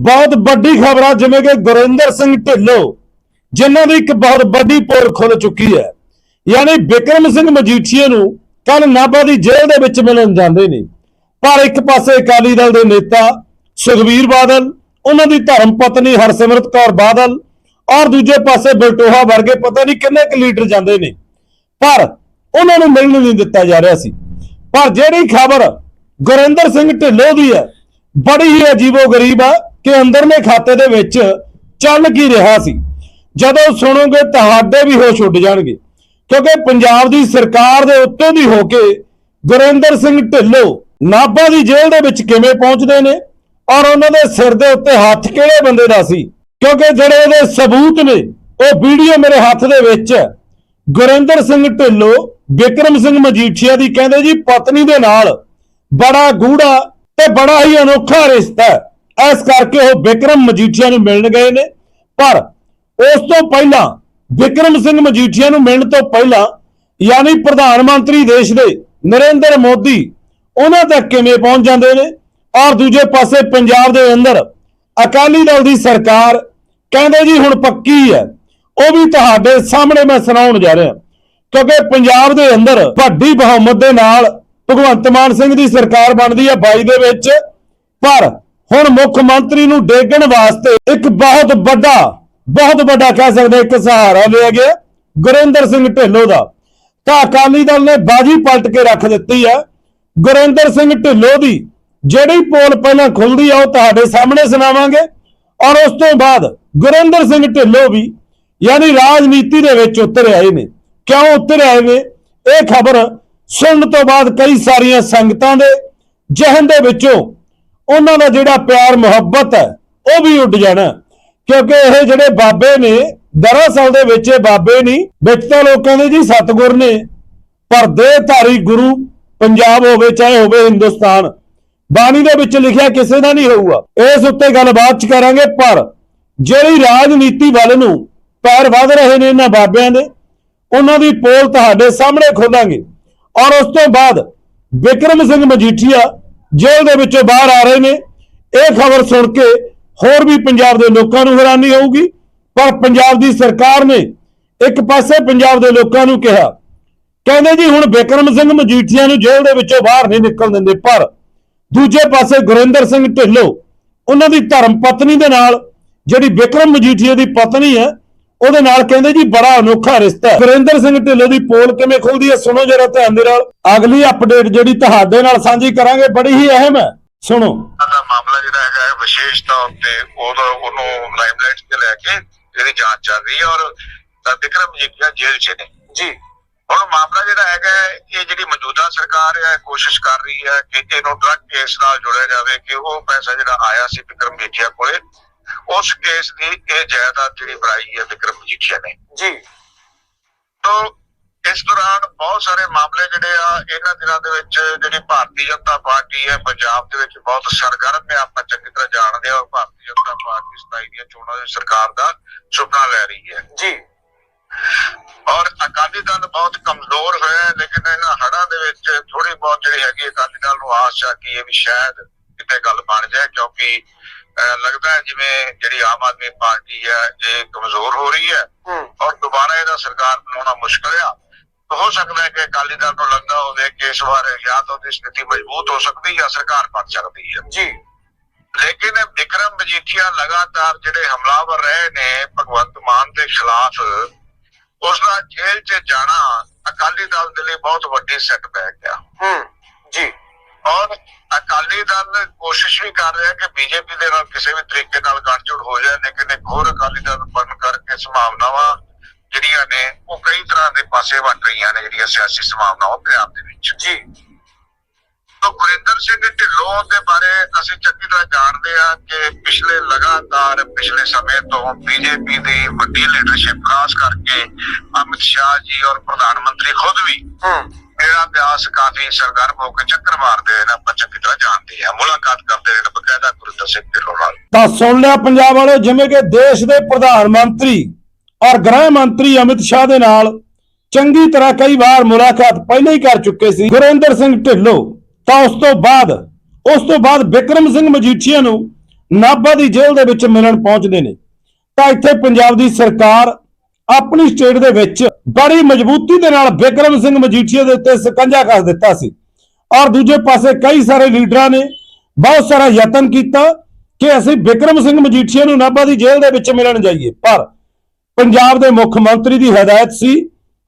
ਬਹੁਤ ਵੱਡੀ ਖਬਰ ਆ, ਜਿਵੇਂ ਕਿ ਗੁਰਿੰਦਰ ਸਿੰਘ ਢਿੱਲੋਂ, ਜਿਨ੍ਹਾਂ ਦੀ ਇੱਕ ਬਹੁਤ ਵੱਡੀ ਪੋਲ ਖੁੱਲ ਚੁੱਕੀ ਹੈ। ਯਾਨੀ ਵਿਕਰਮ ਸਿੰਘ ਮਜੀਠੀਏ ਨੂੰ ਕੱਲ ਨਾਭਾ ਦੀ ਜੇਲ੍ਹ ਦੇ ਵਿੱਚ ਮਿਲਣ ਜਾਂਦੇ ਨੇ। ਪਰ ਇੱਕ ਪਾਸੇ ਅਕਾਲੀ ਦਲ ਦੇ ਨੇਤਾ ਸੁਖਬੀਰ ਬਾਦਲ, ਉਹਨਾਂ ਦੀ ਧਰਮ ਪਤਨੀ ਹਰਸਿਮਰਤ ਕੌਰ ਬਾਦਲ ਔਰ ਦੂਜੇ ਪਾਸੇ ਬਲਟੋਹਾ ਵਰਗੇ ਪਤਾ ਨਹੀਂ ਕਿੰਨੇ ਕੁ ਲੀਡਰ ਜਾਂਦੇ ਨੇ। ਪਰ ਉਹਨਾਂ ਨੂੰ ਮਿਲਣ ਨਹੀਂ ਦਿੱਤਾ ਜਾ ਰਿਹਾ ਸੀ। ਪਰ ਜਿਹੜੀ ਖਬਰ ਗੁਰਿੰਦਰ ਸਿੰਘ ਢਿੱਲੋਂ ਦੀ ਹੈ, ਬੜੀ ਹੀ ਅਜੀਬੋ-ਗਰੀਬ ਆ। ਕਿ ਅੰਦਰਲੇ ਖਾਤੇ ਦੇ ਵਿੱਚ ਚੱਲ ਕੀ ਰਿਹਾ ਸੀ। ਜਦੋਂ ਸੁਣੋਗੇ ਤੁਹਾਡੇ ਵੀ ਹੋਸ਼ ਉੱਡ ਜਾਣਗੇ, ਕਿਉਂਕਿ ਪੰਜਾਬ ਦੀ ਸਰਕਾਰ ਦੇ ਉੱਤੋਂ ਦੀ ਹੋ ਕੇ ਗੁਰਿੰਦਰ ਸਿੰਘ ਢਿੱਲੋਂ ਨਾਭਾ ਦੀ ਜੇਲ੍ਹ ਦੇ ਵਿੱਚ ਕਿਵੇਂ ਪਹੁੰਚਦੇ ਨੇ ਔਰ ਉਹਨਾਂ ਦੇ ਸਿਰ ਦੇ ਉੱਤੇ ਹੱਥ ਕਿਹੜੇ ਬੰਦੇ ਦਾ ਸੀ? ਕਿਉਂਕਿ ਜਿਹੜੇ ਉਹਦੇ ਸਬੂਤ ਨੇ, ਉਹ ਵੀਡੀਓ ਮੇਰੇ ਹੱਥ ਦੇ ਵਿੱਚ ਹੈ ਗੁਰਿੰਦਰ ਸਿੰਘ ਢਿੱਲੋਂ, ਵਿਕਰਮ ਸਿੰਘ ਮਜੀਠੀਆ ਦੀ ਕਹਿੰਦੇ ਜੀ ਪਤਨੀ ਦੇ ਨਾਲ ਬੜਾ ਗੂੜਾ ਤੇ ਬੜਾ ਹੀ ਅਨੋਖਾ ਰਿਸ਼ਤਾ ਹੈ। ਇਸ ਕਰਕੇ ਉਹ ਵਿਕਰਮ ਮਜੀਠੀਆ ਨੂੰ ਮਿਲਣ ਗਏ ਨੇ। ਪਰ ਉਸ ਤੋਂ ਪਹਿਲਾਂ ਵਿਕਰਮ ਸਿੰਘ ਮਜੀਠੀਆ ਨੂੰ ਮਿਲਣ ਤੋਂ ਪਹਿਲਾਂ ਯਾਨੀ ਪ੍ਰਧਾਨ ਮੰਤਰੀ ਦੇਸ਼ ਦੇ ਨਰਿੰਦਰ ਮੋਦੀ ਉਹਨਾਂ ਤੱਕ ਕਿਵੇਂ ਪਹੁੰਚ ਜਾਂਦੇ ਨੇ? ਔਰ ਦੂਜੇ ਪਾਸੇ ਪੰਜਾਬ ਦੇ ਅੰਦਰ ਅਕਾਲੀ ਦਲ ਦੀ ਸਰਕਾਰ ਕਹਿੰਦੇ ਜੀ ਹੁਣ ਪੱਕੀ ਹੈ। ਉਹ ਵੀ ਤੁਹਾਡੇ ਸਾਹਮਣੇ ਮੈਂ ਸੁਣਾਉਣ ਜਾ ਰਿਹਾ। ਕਿਉਂਕਿ ਪੰਜਾਬ ਦੇ ਅੰਦਰ ਵੱਡੀ ਬਹੁਮਤ ਦੇ ਨਾਲ ਭਗਵੰਤ ਮਾਨ ਸਿੰਘ ਦੀ ਸਰਕਾਰ ਬਣਦੀ ਹੈ 22 ਦੇ ਵਿੱਚ। ਪਰ ਹੁਣ ਮੁੱਖ ਮੰਤਰੀ ਨੂੰ ਡੇਗਣ ਵਾਸਤੇ ਇੱਕ ਬਹੁਤ ਵੱਡਾ ਬਹੁਤ ਵੱਡਾ ਕਹਿ ਸਕਦੇ ਇੱਕ ਸਹਾਰਾ ਲਿਆ ਗਿਆ ਗੁਰਿੰਦਰ ਸਿੰਘ ਢਿੱਲੋਂ ਦਾ। ਤਾਂ ਅਕਾਲੀ ਦਲ ਨੇ ਬਾਜੀ ਪਲਟ ਕੇ ਰੱਖ ਦਿੱਤੀ ਹੈ। ਗੁਰਿੰਦਰ ਸਿੰਘ ਢਿੱਲੋਂ ਦੀ ਜਿਹੜੀ ਪੋਲ ਪਹਿਲਾਂ ਖੁੱਲਦੀ ਆ, ਉਹ ਤੁਹਾਡੇ ਸਾਹਮਣੇ ਸੁਣਾਵਾਂਗੇ। ਔਰ ਉਸ ਤੋਂ ਬਾਅਦ ਗੁਰਿੰਦਰ ਸਿੰਘ ਢਿੱਲੋਂ ਵੀ ਯਾਨੀ ਰਾਜਨੀਤੀ ਦੇ ਵਿੱਚ ਉਤਰ ਆਏ ਨੇ ਕਿਉਂ ਉਤਰ ਆਏ ਨੇ ਇਹ ਖਬਰ ਸੁਣਨ ਤੋਂ ਬਾਅਦ ਕਈ ਸਾਰੀਆਂ ਸੰਗਤਾਂ ਦੇ ਜਹਨ ਦੇ ਵਿੱਚੋਂ ਉਹਨਾਂ ਦਾ ਜਿਹੜਾ ਪਿਆਰ, ਮੁਹੱਬਤ ਹੈ, ਉਹ ਵੀ ਉੱਡ ਜਾਣਾ। ਕਿਉਂਕਿ ਇਹ ਜਿਹੜੇ ਬਾਬੇ ਨੇ, ਦਰਅਸਲ ਦੇ ਵਿੱਚ ਇਹ ਬਾਬੇ ਨਹੀਂ, ਵਿੱਚ ਤਾਂ ਲੋਕਾਂ ਦੇ ਜੀ ਸਤਗੁਰ ਨੇ। ਪਰ ਦੇਹਧਾਰੀ ਗੁਰੂ ਪੰਜਾਬ ਹੋਵੇ, ਚਾਹੇ ਹੋਵੇ ਹਿੰਦੁਸਤਾਨ, ਬਾਣੀ ਦੇ ਵਿੱਚ ਲਿਖਿਆ ਕਿਸੇ ਦਾ ਨਹੀਂ ਹੋਊਗਾ। ਇਸ ਉੱਤੇ ਗੱਲਬਾਤ ਚ ਕਰਾਂਗੇ, ਪਰ ਜਿਹੜੀ ਰਾਜਨੀਤੀ ਵੱਲ ਨੂੰ ਪੈਰ ਵਧ ਰਹੇ ਨੇ ਇਹਨਾਂ ਬਾਬਿਆਂ ਦੇ, ਉਹਨਾਂ ਦੀ ਪੋਲ ਤੁਹਾਡੇ ਸਾਹਮਣੇ ਖੋਲਾਂਗੇ। ਔਰ ਉਸ ਤੋਂ ਬਾਅਦ ਵਿਕਰਮ ਸਿੰਘ ਮਜੀਠੀਆ ਜੇਲ੍ਹ ਦੇ ਵਿੱਚੋਂ ਬਾਹਰ ਆ ਰਹੇ ਨੇ। ਇਹ ਖਬਰ ਸੁਣ ਕੇ ਹੋਰ ਵੀ ਪੰਜਾਬ ਦੇ ਲੋਕਾਂ ਨੂੰ ਹੈਰਾਨੀ ਹੋਊਗੀ। ਪਰ ਪੰਜਾਬ ਦੀ ਸਰਕਾਰ ਨੇ ਇੱਕ ਪਾਸੇ ਪੰਜਾਬ ਦੇ ਲੋਕਾਂ ਨੂੰ ਕਿਹਾ, ਕਹਿੰਦੇ ਜੀ ਹੁਣ ਬਿਕਰਮ ਸਿੰਘ ਮਜੀਠੀਆ ਨੂੰ ਜੇਲ੍ਹ ਦੇ ਵਿੱਚੋਂ ਬਾਹਰ ਨਹੀਂ ਨਿਕਲ ਦਿੰਦੇ, ਪਰ ਦੂਜੇ ਪਾਸੇ ਗੁਰਿੰਦਰ ਸਿੰਘ ਢਿੱਲੋਂ, ਉਹਨਾਂ ਦੀ ਧਰਮ ਪਤਨੀ ਦੇ ਨਾਲ, ਜਿਹੜੀ ਬਿਕਰਮ ਮਜੀਠੀਆ ਦੀ ਪਤਨੀ ਹੈ ਉਹਦੇ ਨਾਲ ਕਹਿੰਦੇ ਜੀ ਬੜਾ ਅਨੋਖਾ ਰਿਸ਼ਤਾ। ਹੈ ਸਿੰਘ ਢਿੱਲੋਂ ਦੀ ਪੋਲ ਕਿਵੇਂ ਖੁੱਲਦੀ ਹੈ ਸੁਣੋ ਜਰਾ ਧਿਆਨ ਦੇ ਨਾਲ। ਅਗਲੀ ਅਪਡੇਟ ਜਿਹੜੀ ਤੁਹਾਡੇ ਨਾਲ ਸਾਂਝੀ ਕਰਾਂਗੇ ਬੜੀ ਹੀ ਅਹਿਮ ਹੈ। ਸੁਣੋ। ਦਾ ਮਾਮਲਾ ਜਿਹੜਾ ਹੈਗਾ ਹੈ ਵਿਸ਼ੇਸ਼ ਤੌਰ ਤੇ ਉਹਦਾ ਉਹਨੂੰ ਲਾਈਮਲਾਈਟ ਤੇ ਲੈ ਕੇ ਇਹਦੀ ਜਾਂਚ ਚੱਲ ਰਹੀ ਹੈ ਔਰ ਤਾਂ ਵਿਕਰਮ ਜੀਠੀਆ ਜੇਲ੍ਹ 'ਚ ਨੇ। ਜੀ। ਹੁਣ ਮਾਮਲਾ ਜਿਹੜਾ ਹੈਗਾ ਹੈ, ਇਹ ਜਿਹੜੀ ਮੌਜੂਦਾ ਸਰਕਾਰ ਹੈ ਕੋਸ਼ਿਸ਼ ਕਰ ਰਹੀ ਹੈ ਕਿ ਇਹਨੂੰ ਡਰਗ ਕੇਸ ਨਾਲ ਜੋੜਿਆ ਜਾਵੇ ਕਿ ਉਹ ਪੈਸਾ ਜਿਹੜਾ ਆਇਆ ਸੀ ਵਿਕਰਮ ਜੀਠੀਆ ਕੋਲੇ ਉਸ ਕੇਸ ਦੀ ਇਹ ਜਾਇਦਾਦ ਜਿਹੜੀ ਬਣਾਈ ਹੈ ਵਿਕਰਮ ਜੀਠੀਆ ਨੇ। ਜੀ। ਤੋ ਇਸ ਦੌਰਾਨ ਬਹੁਤ ਸਾਰੇ ਮਾਮਲੇ ਜਿਹੜੇ ਆ ਇਹਨਾਂ ਦਿਨਾਂ ਦੇ ਵਿੱਚ ਜਿਹੜੀ ਭਾਰਤੀ ਜਨਤਾ ਪਾਰਟੀ ਹੈ ਪੰਜਾਬ ਦੇ ਵਿੱਚ ਬਹੁਤ ਸਰਗਰਮ ਹੈ। ਆਪਾਂ ਚੰਗੀ ਤਰ੍ਹਾਂ ਜਾਣਦੇ ਹਾਂ ਭਾਰਤੀ ਜਨਤਾ ਪਾਰਟੀ 27 ਦੀਆਂ ਚੋਣਾਂ ਦੀ ਸਰਕਾਰ ਦਾ ਸੁਪਨਾ ਲੈ ਰਹੀ ਹੈ। ਜੀ। ਔਰ ਅਕਾਲੀ ਦਲ ਬਹੁਤ ਕਮਜ਼ੋਰ ਹੋਇਆ ਹੈ ਲੇਕਿਨ ਇਹਨਾਂ ਹੜਾਂ ਦੇ ਵਿੱਚ ਥੋੜੀ ਬਹੁਤ ਜਿਹੜੀ ਹੈਗੀ ਅਕਾਲੀ ਦਲ ਨੂੰ ਆਸ ਆ ਕਿ ਇਹ ਵੀ ਸ਼ਾਇਦ ਕਿਤੇ ਗੱਲ ਬਣ ਜਾਏ ਕਿਉਂਕਿ ਲੱਗਦਾ ਹੈ ਜਿਵੇਂ ਜਿਹੜੀ ਆਮ ਆਦਮੀ ਪਾਰਟੀ ਹੈ ਇਹ ਕਮਜ਼ੋਰ ਹੋ ਰਹੀ ਹੈ ਹੂੰ। ਔਰ ਦੁਬਾਰਾ ਇਹਦਾ ਸਰਕਾਰ ਬਣਾਉਣਾ ਮੁਸ਼ਕਲ ਆ। ਹੋ ਸਕਦਾ ਹੈ ਕਿ ਅਕਾਲੀ ਦਲ ਨੂੰ ਲੱਗਦਾ ਹੋਵੇ ਕਿ ਇਸ ਵਾਰ ਜਾਂ ਤਾਂ ਉਹਦੀ ਸਥਿਤੀ ਮਜ਼ਬੂਤ ਹੋ ਸਕਦੀ ਜਾਂ ਸਰਕਾਰ ਬਣ ਸਕਦੀ ਹੈ। ਜੀ। ਲੇਕਿਨ ਵਿਕਰਮ ਮਜੀਠੀਆ ਲਗਾਤਾਰ ਜਿਹੜੇ ਹਮਲਾਵਰ ਰਹੇ ਨੇ ਭਗਵੰਤ ਮਾਨ ਦੇ ਖਿਲਾਫ ਉਸ ਦਾ ਜੇਲ੍ਹ 'ਚ ਜਾਣਾ ਅਕਾਲੀ ਦਲ ਦੇ ਲਈ ਬਹੁਤ ਵੱਡੀ ਸੈਟਬੈਕ ਆ। ਹੂੰ। ਜੀ। ਔਰ ਅਕਾਲੀ ਦਲ ਕੋਸ਼ਿਸ਼ ਵੀ ਕਰ ਰਿਹਾ ਕਿ ਬੀਜੇਪੀ ਦੇ ਨਾਲ ਕਿਸੇ ਵੀ ਤਰੀਕੇ ਨਾਲ ਗੱਠਜੋੜ ਹੋ ਜਾਏ ਲੇਕਿਨ ਇੱਕ ਹੋਰ ਅਕਾਲੀ ਦਲ ਬਣਨ ਕਰਕੇ ਸੰਭਾਵਨਾਵਾਂ ਜਿਹੜੀਆਂ ਨੇ ਉਹ ਕਈ ਤਰ੍ਹਾਂ ਦੇ ਪਾਸੇ ਵੱਟ ਰਹੀਆਂ ਨੇ ਜਿਹੜੀਆਂ ਸਿਆਸੀ ਸੰਭਾਵਨਾਵਾਂ ਪੰਜਾਬ ਦੇ ਵਿੱਚ। ਜੀ। ਤਾਂ ਗੁਰਿੰਦਰ ਸਿੰਘ ਢਿੱਲੋਂ ਦੇ ਬਾਰੇ ਅਸੀਂ ਚੰਗੀ ਤਰ੍ਹਾਂ ਜਾਣਦੇ ਹਾਂ ਕਿ ਪਿਛਲੇ ਲਗਾਤਾਰ ਪਿਛਲੇ ਸਮੇਂ ਤੋਂ ਬੀਜੇਪੀ ਦੀ ਵੱਡੀ ਲੀਡਰਸ਼ਿਪ ਖਾਸ ਕਰਕੇ ਅਮਿਤ ਸ਼ਾਹ ਜੀ ਔਰ ਪ੍ਰਧਾਨ ਮੰਤਰੀ ਖੁਦ ਵੀ ਹੂੰ। ਇਹਦਾ ਅਭਿਆਸ ਕਾਫੀ ਸਰਗਰਮ ਹੋ ਕੇ ਚੱਕਰ ਮਾਰਦੇ ਨੇ ਆਪਾਂ ਚੰਗੀ ਤਰ੍ਹਾਂ ਜਾਣਦੇ ਹਾਂ। ਮੁਲਾਕਾਤ ਕਰਦੇ ਨੇ ਬਕਾਇਦਾ ਗੁਰਿੰਦਰ ਸਿੰਘ ਢਿੱਲੋਂ ਨਾਲ। ਤਾਂ ਸੁਣ ਲਿਆ ਪੰਜਾਬ ਵਾਲੇ ਜਿਵੇਂ ਕਿ ਦੇਸ਼ ਦੇ ਪ੍ਰਧਾਨ ਮੰਤਰੀ ਔਰ ਗ੍ਰਹਿ ਮੰਤਰੀ ਅਮਿਤ ਸ਼ਾਹ ਦੇ ਨਾਲ ਚੰਗੀ ਤਰ੍ਹਾਂ ਕਈ ਵਾਰ ਮੁਲਾਕਾਤ ਪਹਿਲਾਂ ਹੀ ਕਰ ਚੁੱਕੇ ਸੀ। ਗੁਰਿੰਦਰ ਸਿੰਘ ਢਿੱਲੋਂ। ਤਾਂ ਉਸ ਤੋਂ ਬਾਅਦ, ਉਸ ਤੋਂ ਬਾਅਦ ਵਿਕਰਮ ਸਿੰਘ ਮਜੀਠੀਆ ਨੂੰ ਨਾਭਾ ਦੀ ਜੇਲ੍ਹ ਦੇ ਵਿੱਚ ਮਿਲਣ ਪਹੁੰਚਦੇ ਨੇ। ਤਾਂ ਇੱਥੇ ਪੰਜਾਬ ਦੀ ਸਰਕਾਰ ਆਪਣੀ ਸਟੇਟ ਦੇ ਵਿੱਚ ਬੜੀ ਮਜ਼ਬੂਤੀ ਦੇ ਨਾਲ ਬਿਕਰਮ ਸਿੰਘ ਮਜੀਠੀਆ ਦੇ ਉੱਤੇ ਸਕੰਜਾ ਕੱਸ ਦਿੱਤਾ ਸੀ। ਔਰ ਦੂਜੇ ਪਾਸੇ ਕਈ ਸਾਰੇ ਲੀਡਰਾਂ ਨੇ ਬਹੁਤ ਸਾਰਾ ਯਤਨ ਕੀਤਾ ਕਿ ਅਸੀਂ ਬਿਕਰਮ ਸਿੰਘ ਮਜੀਠੀਆ ਨੂੰ ਨਾਭਾ ਦੀ ਜੇਲ੍ਹ ਦੇ ਵਿੱਚ ਮਿਲਣ ਜਾਈਏ। ਪਰ ਪੰਜਾਬ ਦੇ ਮੁੱਖ ਮੰਤਰੀ ਦੀ ਹਦਾਇਤ ਸੀ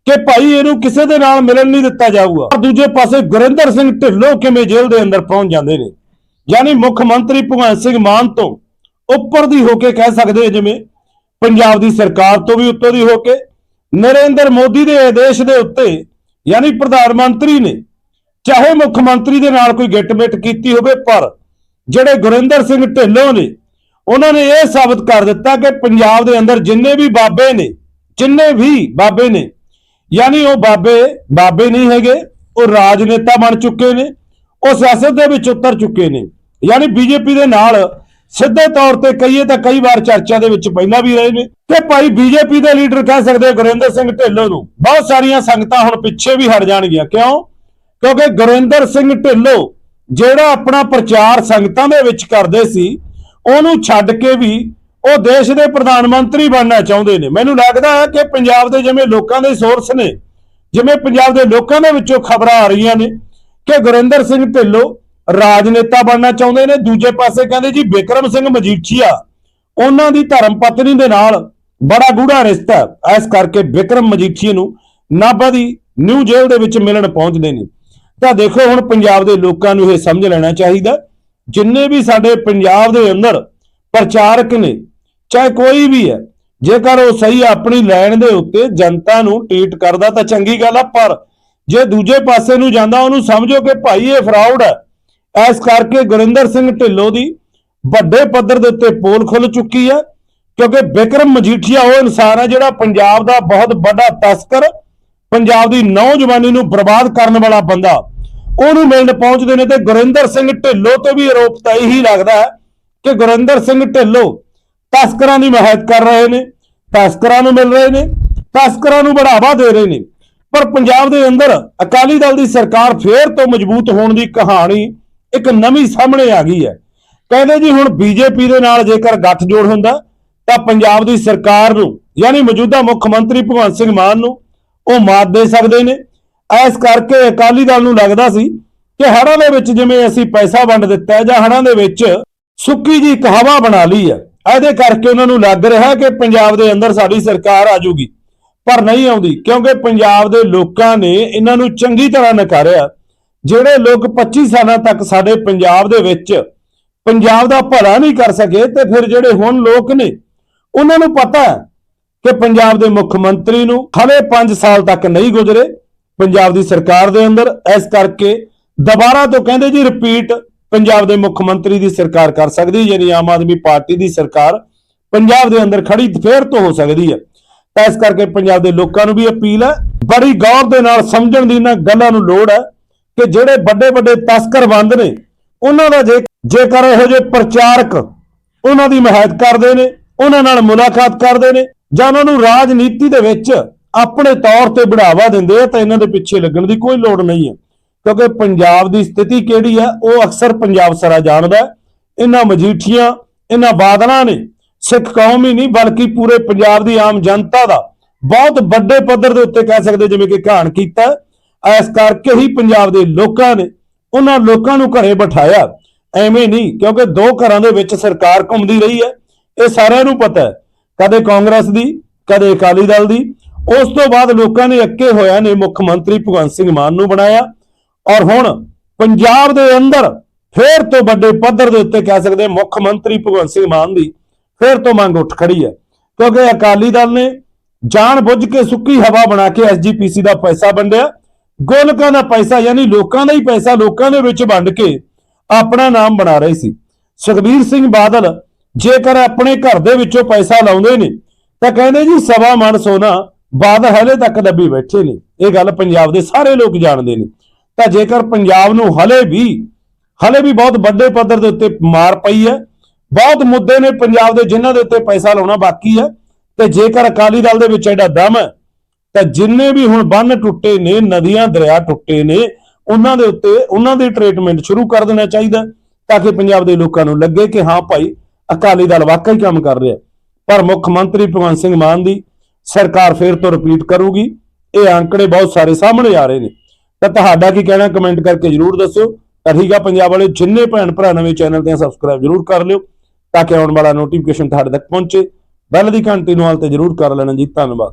ਕਿ ਭਾਈ ਇਹਨੂੰ ਕਿਸੇ ਦੇ ਨਾਲ ਮਿਲਣ ਨਹੀਂ ਦਿੱਤਾ ਜਾਊਗਾ। ਔਰ ਦੂਜੇ ਪਾਸੇ ਗੁਰਿੰਦਰ ਸਿੰਘ ਢਿੱਲੋਂ ਕਿਵੇਂ ਜੇਲ੍ਹ ਦੇ ਅੰਦਰ ਪਹੁੰਚ ਜਾਂਦੇ ਨੇ? ਯਾਨੀ ਮੁੱਖ ਮੰਤਰੀ ਭਗਵੰਤ ਸਿੰਘ ਮਾਨ ਤੋਂ ਉੱਪਰ ਦੀ ਹੋ ਕੇ ਕਹਿ ਸਕਦੇ ਹਾਂ ਜਿਵੇਂ ਪੰਜਾਬ ਦੀ ਸਰਕਾਰ ਤੋਂ ਵੀ ਉੱਤੋਂ ਦੀ ਹੋ ਕੇ ਨਰਿੰਦਰ ਮੋਦੀ ਦੇ ਆਦੇਸ਼ ਦੇ ਉੱਤੇ ਯਾਨੀ ਪ੍ਰਧਾਨ ਮੰਤਰੀ ਨੇ, ਚਾਹੇ ਮੁੱਖ ਮੰਤਰੀ ਦੇ ਨਾਲ ਕੋਈ ਗਿੱਟਮਿਟ ਕੀਤੀ ਹੋਵੇ, ਪਰ ਜਿਹੜੇ ਗੁਰਿੰਦਰ ਸਿੰਘ ਢਿੱਲੋਂ ਨੇ, ਉਹਨਾਂ ਨੇ ਇਹ ਸਾਬਤ ਕਰ ਦਿੱਤਾ ਕਿ ਪੰਜਾਬ ਦੇ ਅੰਦਰ ਜਿੰਨੇ ਵੀ ਬਾਬੇ ਨੇ, ਜਿੰਨੇ ਵੀ ਬਾਬੇ ਨੇ, ਯਾਨੀ ਉਹ ਬਾਬੇ ਬਾਬੇ ਨਹੀਂ ਹੈਗੇ, ਉਹ ਰਾਜਨੇਤਾ ਬਣ ਚੁੱਕੇ ਨੇ, ਉਹ ਸਿਆਸਤ ਦੇ ਵਿੱਚ ਉਤਰ ਚੁੱਕੇ ਨੇ, ਯਾਨੀ ਬੀਜੇਪੀ ਦੇ ਨਾਲ ਸਿੱਧੇ ਤੌਰ ਤੇ ਕਹੀਏ ਤਾਂ ਕਈ ਵਾਰ ਚਰਚਾ ਦੇ ਵਿੱਚ ਪਹਿਲਾਂ ਵੀ ਰਹੇ ਨੇ। ਕਿ ਭਾਈ ਬੀਜੇਪੀ ਦੇ ਲੀਡਰ ਕਹਿ ਸਕਦੇ ਗੁਰਿੰਦਰ ਸਿੰਘ ਢਿੱਲੋਂ ਨੂੰ, ਬਹੁਤ ਸਾਰੀਆਂ ਸੰਗਤਾਂ ਹੁਣ ਪਿੱਛੇ ਵੀ ਹਟ ਜਾਣਗੀਆਂ। ਕਿਉਂ? ਕਿਉਂਕਿ ਗੁਰਿੰਦਰ ਸਿੰਘ ਢਿੱਲੋਂ ਜਿਹੜਾ ਆਪਣਾ ਪ੍ਰਚਾਰ ਸੰਗਤਾਂ ਦੇ ਵਿੱਚ ਕਰਦੇ ਸੀ, ਉਹਨੂੰ ਛੱਡ ਕੇ ਵੀ ਉਹ ਦੇਸ਼ ਦੇ ਪ੍ਰਧਾਨ ਮੰਤਰੀ ਬਣਨਾ ਚਾਹੁੰਦੇ ਨੇ। ਮੈਨੂੰ ਲੱਗਦਾ ਹੈ ਕਿ ਪੰਜਾਬ ਦੇ ਜਿਵੇਂ ਲੋਕਾਂ ਦੇ ਸੋਰਸ ਨੇ, ਜਿਵੇਂ ਪੰਜਾਬ ਦੇ ਲੋਕਾਂ ਦੇ ਵਿੱਚੋਂ ਖਬਰਾਂ ਆ ਰਹੀਆਂ ਨੇ ਕਿ ਗੁਰਿੰਦਰ ਸਿੰਘ ਢਿੱਲੋਂ ਰਾਜਨੇਤਾ ਬਣਨਾ ਚਾਹੁੰਦੇ ਨੇ। ਦੂਜੇ ਪਾਸੇ ਕਹਿੰਦੇ ਜੀ ਬਿਕਰਮ ਸਿੰਘ ਮਜੀਠੀਆ, ਉਹਨਾਂ ਦੀ ਧਰਮ ਪਤਨੀ ਦੇ ਨਾਲ ਬੜਾ ਗੂੜਾ ਰਿਸ਼ਤਾ ਹੈ। ਇਸ ਕਰਕੇ ਬਿਕਰਮ ਮਜੀਠੀਆ ਨੂੰ ਨਾਭਾ ਦੀ ਨਿਊ ਜੇਲ੍ਹ ਦੇ ਵਿੱਚ ਮਿਲਣ ਪਹੁੰਚਦੇ ਨੇ। ਤਾਂ ਦੇਖੋ, ਹੁਣ ਪੰਜਾਬ ਦੇ ਲੋਕਾਂ ਨੂੰ ਇਹ ਸਮਝ ਲੈਣਾ ਚਾਹੀਦਾ। ਜਿੰਨੇ ਵੀ ਸਾਡੇ ਪੰਜਾਬ ਦੇ ਅੰਦਰ ਪ੍ਰਚਾਰਕ ਨੇ, ਚਾਹੇ ਕੋਈ ਵੀ ਹੈ, ਜੇਕਰ ਉਹ ਸਹੀ ਆਪਣੀ ਲੈਣ ਦੇ ਉੱਤੇ ਜਨਤਾ ਨੂੰ ਟ੍ਰੀਟ ਕਰਦਾ ਤਾਂ ਚੰਗੀ ਗੱਲ ਆ, ਪਰ ਜੇ ਦੂਜੇ ਪਾਸੇ ਨੂੰ ਜਾਂਦਾ, ਉਹਨੂੰ ਸਮਝੋ ਕਿ ਭਾਈ ਇਹ ਫਰਾਡ ਹੈ। ਇਸ ਕਰਕੇ ਗੁਰਿੰਦਰ ਸਿੰਘ ਢਿੱਲੋਂ ਦੀ ਵੱਡੇ ਪੱਧਰ ਦੇ ਉੱਤੇ ਪੋਲ ਖੁੱਲ ਚੁੱਕੀ ਹੈ, ਕਿਉਂਕਿ ਬਿਕਰਮ ਮਜੀਠੀਆ ਉਹ ਇਨਸਾਨ ਹੈ ਜਿਹੜਾ ਪੰਜਾਬ ਦਾ ਬਹੁਤ ਵੱਡਾ ਤਸਕਰ, ਪੰਜਾਬ ਦੀ ਨੌਜਵਾਨੀ ਨੂੰ ਬਰਬਾਦ ਕਰਨ ਵਾਲਾ ਬੰਦਾ। ਉਹਨੂੰ ਮਿਲਣ ਪਹੁੰਚਦੇ ਨੇ ਤੇ ਗੁਰਿੰਦਰ ਸਿੰਘ ਢਿੱਲੋਂ ਤੋਂ ਵੀ ਆਰੋਪ ਤਾਂ ਇਹੀ ਲੱਗਦਾ ਹੈ ਕਿ ਗੁਰਿੰਦਰ ਸਿੰਘ ਢਿੱਲੋਂ ਤਸਕਰਾਂ ਦੀ ਮਹਿਤ ਕਰ ਰਹੇ ਨੇ, ਤਸਕਰਾਂ ਨੂੰ ਮਿਲ ਰਹੇ ਨੇ, ਤਸਕਰਾਂ ਨੂੰ ਬੜਾਵਾ ਦੇ ਰਹੇ ਨੇ। ਪਰ ਪੰਜਾਬ ਦੇ ਅੰਦਰ ਅਕਾਲੀ ਦਲ ਦੀ ਸਰਕਾਰ ਫੇਰ ਤੋਂ ਮਜ਼ਬੂਤ ਹੋਣ ਦੀ ਕਹਾਣੀ ਇੱਕ ਨਵੀਂ ਸਾਹਮਣੇ ਆ ਗਈ ਹੈ। ਕਹਿੰਦੇ ਜੀ ਹੁਣ ਬੀਜੇਪੀ ਦੇ ਨਾਲ ਜੇਕਰ ਗੱਠਜੋੜ ਹੁੰਦਾ, ਤਾਂ ਪੰਜਾਬ ਦੀ ਸਰਕਾਰ ਨੂੰ, ਯਾਨੀ ਮੌਜੂਦਾ ਮੁੱਖ ਮੰਤਰੀ ਭਗਵੰਤ ਸਿੰਘ ਮਾਨ ਨੂੰ, ਉਹ ਮਾਤ ਦੇ ਸਕਦੇ ਨੇ। ਇਸ ਕਰਕੇ ਅਕਾਲੀ ਦਲ ਨੂੰ ਲੱਗਦਾ ਸੀ ਕਿ ਹੜ੍ਹਾਂ ਦੇ ਵਿੱਚ ਜਿਵੇਂ ਅਸੀਂ ਪੈਸਾ ਵੰਡ ਦਿੱਤਾ ਹੈ ਜਾਂ ਹੜ੍ਹਾਂ ਦੇ ਵਿੱਚ ਸੁੱਕੀ ਜੀ ਇੱਕ ਹਵਾ ਬਣਾ ਲਈ ਹੈ, ਇਹਦੇ ਕਰਕੇ ਉਹਨਾਂ ਨੂੰ ਲੱਗ ਰਿਹਾ ਕਿ ਪੰਜਾਬ ਦੇ ਅੰਦਰ ਸਾਡੀ ਸਰਕਾਰ ਆ ਜਾਊਗੀ ਪਰ ਨਹੀਂ ਆਉਂਦੀ, ਕਿਉਂਕਿ ਪੰਜਾਬ ਦੇ ਲੋਕਾਂ ਨੇ ਇਹਨਾਂ ਨੂੰ ਚੰਗੀ ਤਰ੍ਹਾਂ ਨਕਾਰਿਆ। ਜਿਹੜੇ ਲੋਕ 25 ਸਾਲਾਂ ਤੱਕ ਸਾਡੇ ਪੰਜਾਬ ਦੇ ਵਿੱਚ ਪੰਜਾਬ ਦਾ ਭਲਾ ਨਹੀਂ ਕਰ ਸਕੇ ਤੇ ਫਿਰ ਜਿਹੜੇ ਹੁਣ ਲੋਕ ਨੇ, ਉਹਨਾਂ ਨੂੰ ਪਤਾ ਹੈ ਕਿ ਪੰਜਾਬ ਦੇ ਮੁੱਖ ਮੰਤਰੀ ਨੂੰ ਹਲੇ 5 ਸਾਲ ਤੱਕ ਨਹੀਂ ਗੁਜ਼ਰੇ ਪੰਜਾਬ ਦੀ ਸਰਕਾਰ ਦੇ ਅੰਦਰ। ਇਸ ਕਰਕੇ ਦੁਬਾਰਾ ਤੋਂ ਕਹਿੰਦੇ ਜੀ ਰਿਪੀਟ ਪੰਜਾਬ ਦੇ ਮੁੱਖ ਮੰਤਰੀ ਦੀ ਸਰਕਾਰ ਕਰ ਸਕਦੀ ਯਾਨੀ ਆਮ ਆਦਮੀ ਪਾਰਟੀ ਦੀ ਸਰਕਾਰ ਪੰਜਾਬ ਦੇ ਅੰਦਰ ਖੜੀ ਫੇਰ ਤੋਂ ਹੋ ਸਕਦੀ ਹੈ। ਤਾਂ ਇਸ ਕਰਕੇ ਪੰਜਾਬ ਦੇ ਲੋਕਾਂ ਨੂੰ ਵੀ ਅਪੀਲ ਹੈ, ਬੜੀ ਗੌਰ ਦੇ ਨਾਲ ਸਮਝਣ ਦੀ ਇਹਨਾਂ ਗੱਲਾਂ ਨੂੰ ਲੋੜ ਹੈ। ਕਿ ਜਿਹੜੇ ਵੱਡੇ ਵੱਡੇ ਤਸਕਰ ਬੰਦ ਨੇ, ਉਹਨਾਂ ਦਾ ਜੇ ਜੇਕਰ ਇਹੋ ਜਿਹੇ ਪ੍ਰਚਾਰਕ ਉਹਨਾਂ ਦੀ ਮਹਿਤ ਕਰਦੇ ਨੇ, ਉਹਨਾਂ ਨਾਲ ਮੁਲਾਕਾਤ ਕਰਦੇ ਨੇ, ਜਾਂ ਉਹਨਾਂ ਨੂੰ ਰਾਜਨੀਤੀ ਦੇ ਵਿੱਚ ਆਪਣੇ ਤੌਰ ਤੇ ਬੜਾਵਾ ਦਿੰਦੇ ਆ, ਤਾਂ ਇਹਨਾਂ ਦੇ ਪਿੱਛੇ ਲੱਗਣ ਦੀ ਕੋਈ ਲੋੜ ਨਹੀਂ ਹੈ। ਕਿਉਂਕਿ ਪੰਜਾਬ ਦੀ ਸਥਿਤੀ ਕਿਹੜੀ ਹੈ ਉਹ ਅਕਸਰ ਪੰਜਾਬ ਸਾਰਾ ਜਾਣਦਾ ਇਹਨਾਂ ਮਜੀਠੀਆਂ, ਇਹਨਾਂ ਬਾਦਲਾਂ ਨੇ ਸਿੱਖ ਕੌਮ ਹੀ ਨਹੀਂ, ਬਲਕਿ ਪੂਰੇ ਪੰਜਾਬ ਦੀ ਆਮ ਜਨਤਾ ਦਾ ਬਹੁਤ ਵੱਡੇ ਪੱਧਰ ਦੇ ਉੱਤੇ ਕਹਿ ਸਕਦੇ, ਜਿਵੇਂ ਕਿ ਘਾਣ ਕੀਤਾ ਇਸ ਕਰਕੇ ਹੀ ਪੰਜਾਬ ਦੇ ਲੋਕਾਂ ਨੇ ਉਹਨਾਂ ਲੋਕਾਂ ਨੂੰ ਘਰੇ ਬਿਠਾਇਆ। ਐਵੇਂ ਨਹੀਂ, ਕਿਉਂਕਿ ਦੋ ਘਰਾਂ ਦੇ ਵਿੱਚ ਸਰਕਾਰ ਘੁੰਮਦੀ ਰਹੀ ਹੈ। ਇਹ ਸਾਰਿਆਂ ਨੂੰ ਪਤਾ ਹੈ, ਕਦੇ ਕਾਂਗਰਸ ਦੀ, ਕਦੇ ਅਕਾਲੀ ਦਲ ਦੀ। ਉਸ ਤੋਂ ਬਾਅਦ ਲੋਕਾਂ ਨੇ ਅੱਕੇ ਹੋਇਆ ਨੇ ਮੁੱਖ ਮੰਤਰੀ ਭਗਵੰਤ ਸਿੰਘ ਮਾਨ ਨੂੰ ਬਣਾਇਆ। ਔਰ ਹੁਣ ਪੰਜਾਬ ਦੇ ਅੰਦਰ ਫੇਰ ਤੋਂ ਵੱਡੇ ਪੱਧਰ ਦੇ ਉੱਤੇ ਕਹਿ ਸਕਦੇ ਮੁੱਖ ਮੰਤਰੀ ਭਗਵੰਤ ਸਿੰਘ ਮਾਨ ਦੀ ਫੇਰ ਤੋਂ ਮੰਗ ਉੱਠ ਖੜੀ ਹੈ। ਕਿਉਂਕਿ ਅਕਾਲੀ ਦਲ ਨੇ ਜਾਣ ਬੁੱਝ ਕੇ ਸੁੱਕੀ ਹਵਾ ਬਣਾ ਕੇ ਐਸਜੀਪੀਸੀ ਦਾ ਪੈਸਾ ਵੰਡਿਆ। ਗੋਲਕਾਂ ਦਾ ਪੈਸਾ ਯਾਨੀ ਲੋਕਾਂ ਦਾ ਹੀ ਪੈਸਾ ਲੋਕਾਂ ਦੇ ਵਿੱਚ ਵੰਡ ਕੇ ਆਪਣਾ ਨਾਮ ਬਣਾ ਰਹੇ ਸੀ। ਸੁਖਬੀਰ ਸਿੰਘ ਬਾਦਲ ਜੇਕਰ ਆਪਣੇ ਘਰ ਦੇ ਵਿੱਚੋਂ ਪੈਸਾ ਲਾਉਂਦੇ ਨੇ, ਤਾਂ ਕਹਿੰਦੇ ਜੀ ਸਵਾ ਮਣ ਸੋਨਾ ਬਾਦਲ ਹਲੇ ਤੱਕ ਦੱਬੀ ਬੈਠੇ ਨੇ। ਇਹ ਗੱਲ ਪੰਜਾਬ ਦੇ ਸਾਰੇ ਲੋਕ ਜਾਣਦੇ ਨੇ। ਤਾਂ ਜੇਕਰ ਪੰਜਾਬ ਨੂੰ ਹਲੇ ਵੀ ਹਲੇ ਵੀ ਬਹੁਤ ਵੱਡੇ ਪੱਧਰ ਦੇ ਉੱਤੇ ਮਾਰ ਪਈ ਹੈ, ਬਹੁਤ ਮੁੱਦੇ ਨੇ ਪੰਜਾਬ ਦੇ ਜਿਨ੍ਹਾਂ ਦੇ ਉੱਤੇ ਪੈਸਾ ਲਾਉਣਾ ਬਾਕੀ ਹੈ, ਤੇ ਜੇਕਰ ਅਕਾਲੀ ਦਲ ਦੇ ਵਿੱਚ ਐਡਾ ਦਮ ਹੈ ਤਾਂ ਜਿੰਨੇ ਵੀ ਹੁਣ ਬੰਨ ਟੁੱਟੇ ਨੇ, ਨਦੀਆਂ, ਦਰਿਆ ਟੁੱਟੇ ਨੇ, ਉਹਨਾਂ ਦੇ ਉੱਤੇ ਉਹਨਾਂ ਦੇ ਟ੍ਰੀਟਮੈਂਟ ਸ਼ੁਰੂ ਕਰ ਦੇਣਾ ਚਾਹੀਦਾ ਤਾਂ ਕਿ ਪੰਜਾਬ ਦੇ ਲੋਕਾਂ ਨੂੰ ਲੱਗੇ ਕਿ ਹਾਂ ਭਾਈ, ਅਕਾਲੀ ਦਲ ਵਾਕਈ ਕੰਮ ਕਰ ਰਿਹਾ ਪਰ ਮੁੱਖ ਮੰਤਰੀ ਭਗਵੰਤ ਸਿੰਘ ਮਾਨ ਦੀ ਸਰਕਾਰ ਫੇਰ ਤੋਂ ਰਿਪੀਟ ਕਰੂਗੀ। ਇਹ ਅੰਕੜੇ ਬਹੁਤ ਸਾਰੇ ਸਾਹਮਣੇ ਆ ਰਹੇ ਨੇ। ਤਾਂ ਤੁਹਾਡਾ ਕੀ ਕਹਿਣਾ ਕਮੈਂਟ ਕਰਕੇ ਜਰੂਰ ਦੱਸਿਓ। ਤਾਂ ਠੀਕ ਆ, ਪੰਜਾਬ ਵਾਲੇ ਜਿੰਨੇ ਭੈਣ ਭਰਾ ਨਵੇਂ ਚੈਨਲ ਤੇ ਸਬਸਕ੍ਰਾਈਬ ਜਰੂਰ ਕਰ ਲਿਓ ਤਾਂ ਕਿ ਆਉਣ ਵਾਲਾ ਨੋਟੀਫਿਕੇਸ਼ਨ ਤੁਹਾਡੇ ਤੱਕ ਪਹੁੰਚੇ। ਬੈਲ ਦੀ ਘੰਟੀ ਨੂੰ ਹਾਲ ਤੇ ਜਰੂਰ ਕਰ ਲੈਣਾ ਜੀ। ਧੰਨਵਾਦ।